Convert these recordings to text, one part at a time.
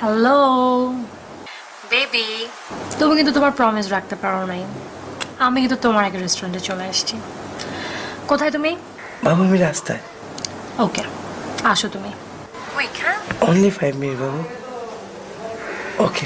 Hello baby তুমি কিন্তু তোমার প্রমিস রাখতে পারো নাই। আমি কিন্তু তোমার এক রেস্টুরেন্টে চলে আসছি। কোথায় তুমি? বাবু আমি রাস্তায়। ওকে আসো তুমি। কুইক হ্যাঁ অনলি ফাইভ মিনিট বাবু। ওকে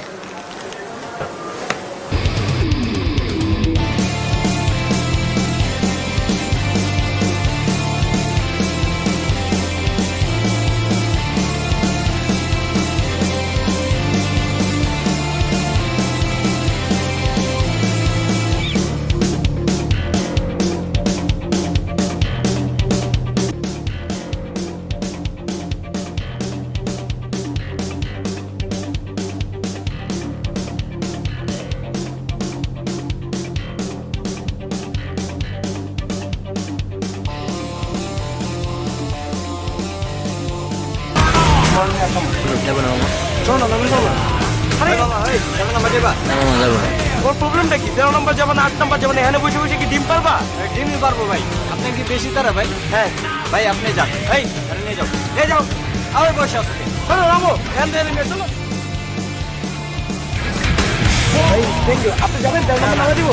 যাব না মামা। চলো না তুমি চলো আরে না মামা যাব না। ওর প্রবলেমটা কি? তেরো নম্বর যাবে আট নম্বর যাবে এখানে বসে বসে কি ডিম পারবা? ডিম পারব ভাই। আপনি কি বেশি তারা ভাই? হ্যাঁ। ভাই আপনি যান। আরে নিয়ে যাও। নিয়ে যাও। আবার বসে। আসতে চলো রামো এখান থেকে নিয়ে চলো। ভাই থ্যাংক ইউ আপনি যাবেন? তেরো নম্বর নামে দিব?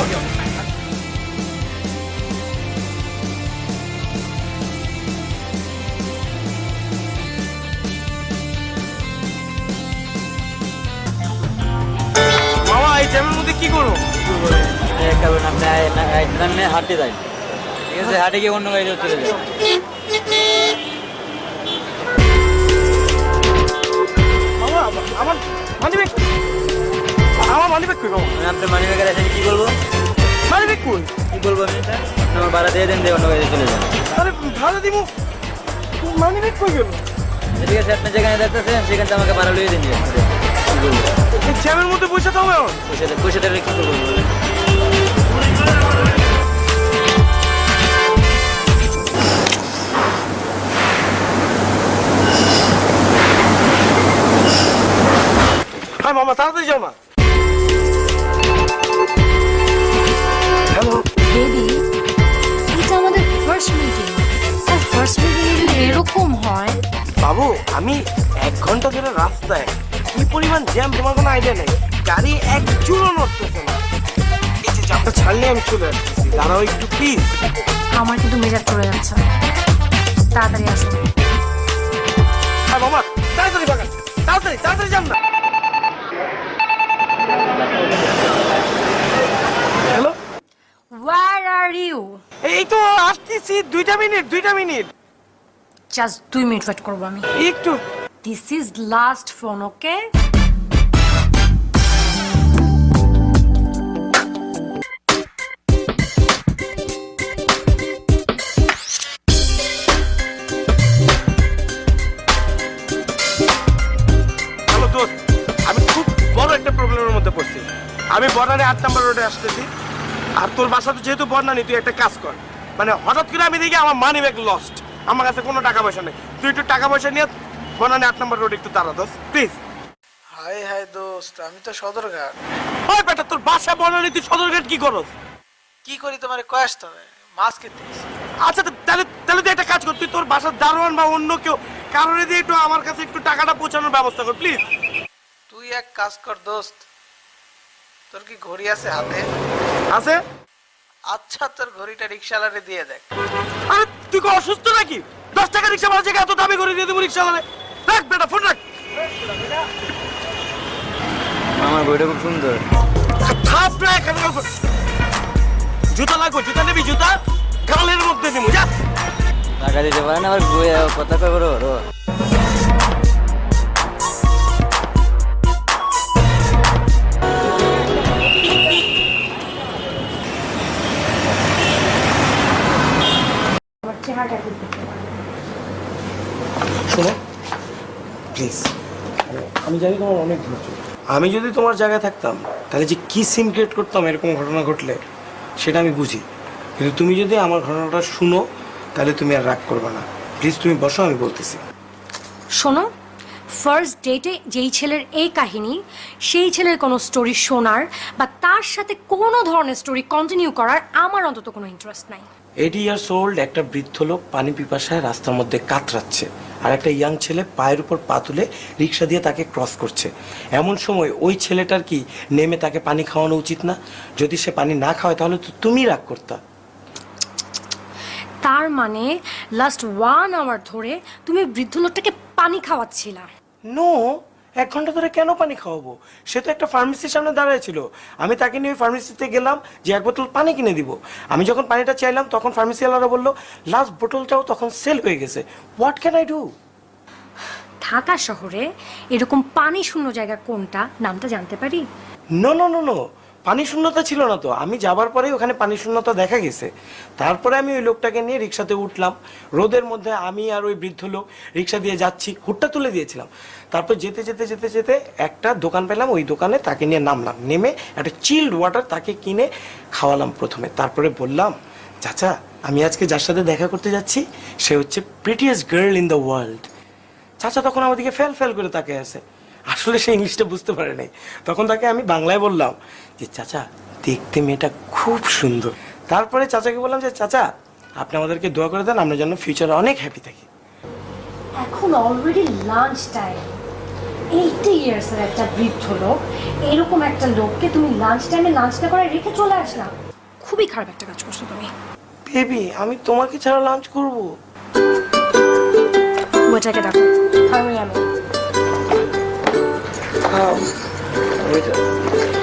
কি করব? কারণ আপনি আপনি হাঁটতে যাই। ঠিক আছে হাঁটে গিয়ে অন্য গাড়ি চলে মামা আমার মানিব্যাগ আমার মানিব্যাগ কই মামা? আমি আপনার মানি কি বলব? মানিব্যাগ কই? কি বলব আমি? এটা আপনি আমার ভাড়া দিয়ে দেন দিয়ে অন্য গাড়ি চলে যান। আরে ভাড়া দিব মানিব্যাগ কই গেল? ঠিক আছে আপনি যেখানে দেখতেছেন সেখান আমাকে ভাড়া লিয়ে দিন। জ্যামের মধ্যে বসে থাকো। এখন পয়সা দে- পয়সা দিলে কি করব? হ্যাঁ মামা তাড়াতাড়ি যাও না হ্যালো বেবি এটা আমাদের ফার্স্ট মিটিং আর ফার্স্ট মিটিং যদি এরকম হয়। বাবু আমি এক ঘণ্টা ধরে রাস্তায়। কি পরিমাণ জ্যাম তোমার কোনো আইডিয়া নেই? গাড়ি এক চুলো নড়তেছে না। এই যে জ্যামটা ছাড়লে আমি চলে আসতেছি। দাঁড়াও একটু প্লিজ আমার কিন্তু মেজাজ পড়ে যাচ্ছে। তাড়াতাড়ি আসো। হ্যাঁ মামা তাড়াতাড়ি বাগান। তাড়াতাড়ি তাড়াতাড়ি যান না হ্যালো ওয়ার আর ইউ এই তো আসতেছি দুইটা মিনিট দুইটা মিনিট জাস্ট দুই মিনিট ওয়েট করব আমি। একটু। This is last phone okay আমি খুব বড় একটা প্রবলেমের মধ্যে পড়ছি। আমি বর্ণানে আট নাম্বার রোডে আসতেছি। আর তোর বাসা তো যেহেতু বর্ণানি তুই একটা কাজ কর। মানে হঠাৎ করে আমি দেখি আমার মানি ব্যাগ লস্ট আমার কাছে কোনো টাকা পয়সা নেই। তুই একটু টাকা পয়সা নিয়ে বর্ণানি আট নাম্বার রোডে একটু দাঁড়া দোস্ত প্লিজ হাই হাই দোস্ত আমি তো সদরঘাট। ওই বেটা তোর বাসা বর্ণানি তুই সদরঘাট কি করস? কি করি তোমার কয়েস তবে? মাছ খেতে আচ্ছা তো তাহলে তাহলে তুই একটা কাজ কর তুই তোর বাসার দারোয়ান বা অন্য কেউ কারণে দিয়ে একটু আমার কাছে একটু টাকাটা পৌঁছানোর ব্যবস্থা কর প্লিজ তুই এক কাজ কর দোস্ত তোর কি ঘড়ি আছে হাতে? আছে? আচ্ছা তোর ঘড়িটা রিক্সাওয়ালারে দিয়ে দেখ। আরে তুই কি অসুস্থ নাকি? দশ টাকা রিক্সা ভাড়া জায়গায় এত দামি করে দিয়ে দেবো রিক্সা রাখ বেটা ফোন রাখ। আমার বইটা খুব সুন্দর। থাপ না এখানে জুতা লাগবে জুতা নেবি জুতা? গালের মধ্যে নেব যা। টাকা দিতে পারেন আবার কথা কয় বড় বড়। শোনো প্লিজ আমি জানি তোমার অনেক ধৈর্য। আমি যদি তোমার জায়গায় থাকতাম তাহলে যে কী সিন ক্রিয়েট করতাম এরকম ঘটনা ঘটলে সেটা আমি বুঝি। কিন্তু তুমি যদি আমার ঘটনাটা শুনো তাহলে তুমি আর রাগ করবে না। প্লিজ তুমি বসো আমি বলতেছি। শোনো ফার্স্ট ডেটে যেই ছেলের এই কাহিনী সেই ছেলের কোনো স্টোরি শোনার বা তার সাথে কোনো ধরনের স্টোরি কন্টিনিউ করার আমার অন্তত কোনো ইন্টারেস্ট নাই। এইটি ইয়ার্স ওল্ড একটা বৃদ্ধ লোক পানি পিপাসায় রাস্তার মধ্যে কাতরাচ্ছে আর একটা ইয়াং ছেলে পায়ের উপর পা তুলে রিক্সা দিয়ে তাকে ক্রস করছে। এমন সময় ওই ছেলেটার কি নেমে তাকে পানি খাওয়ানো উচিত না? যদি সে পানি না খাওয়ায় তাহলে তো তুমি রাগ করতা। তার মানে লাস্ট ওয়ান আওয়ার ধরে তুমি বৃদ্ধ লোকটাকে পানি খাওয়াচ্ছিলা। নো এক ঘণ্টা ধরে কেন পানি খাওয়াবো? সে তো একটা ফার্মেসির সামনে দাঁড়ায় ছিল। আমি তাকে নিয়ে ফার্মেসিতে গেলাম যে এক বোতল পানি কিনে দিব। আমি যখন পানিটা চাইলাম তখন ফার্মেসিওয়ালারা বলল লাস্ট বোতলটাও তখন সেল হয়ে গেছে। What can I do Dhaka শহরে এরকম পানি শূন্য জায়গা কোনটা? নামটা জানতে পারি? নো নো নো নো পানি শূন্যতা ছিল না তো। আমি যাবার পরে ওখানে পানি শূন্যতা দেখা গেছে। তারপরে আমি ওই লোকটাকে নিয়ে রিক্সাতে উঠলাম। রোদের মধ্যে আমি আর ওই বৃদ্ধ লোক রিক্সা দিয়ে যাচ্ছি, হুটটা তুলে দিয়েছিলাম। তারপর যেতে যেতে যেতে যেতে একটা দোকান পেলাম। ওই দোকানে তাকে নিয়ে নামলাম। নেমে একটা চিল্ড ওয়াটার তাকে কিনে খাওয়ালাম প্রথমে। তারপরে বললাম, চাচা, আমি আজকে যার সাথে দেখা করতে যাচ্ছি, সে হচ্ছে prettiest girl in the world চাচা তখন আমাদেরকে ফেল ফেল করে তাকে আছে। আসলে সে ইংলিশটা বুঝতে পারে নাই। তখন তাকে আমি বাংলায় বললাম যে চাচা দেখতে মেয়েটা খুব সুন্দর। তারপরে চাচাকে বললাম যে চাচা আপনি আমাদেরকে দোয়া করে দেন আমরা যেন ফিউচারে অনেক হ্যাপি থাকি। এখন অলরেডি লাঞ্চ টাইম এইটি ইয়ার্সের একটা বৃদ্ধ লোক এরকম একটা লোককে তুমি লাঞ্চ টাইমে লাঞ্চ না করে রেখে চলে আসলাম খুবই খারাপ একটা কাজ করছ তুমি। বেবি আমি তোমাকে ছাড়া লাঞ্চ করব। ওটাকে ডাকো আমি আমি। 哦，没辙。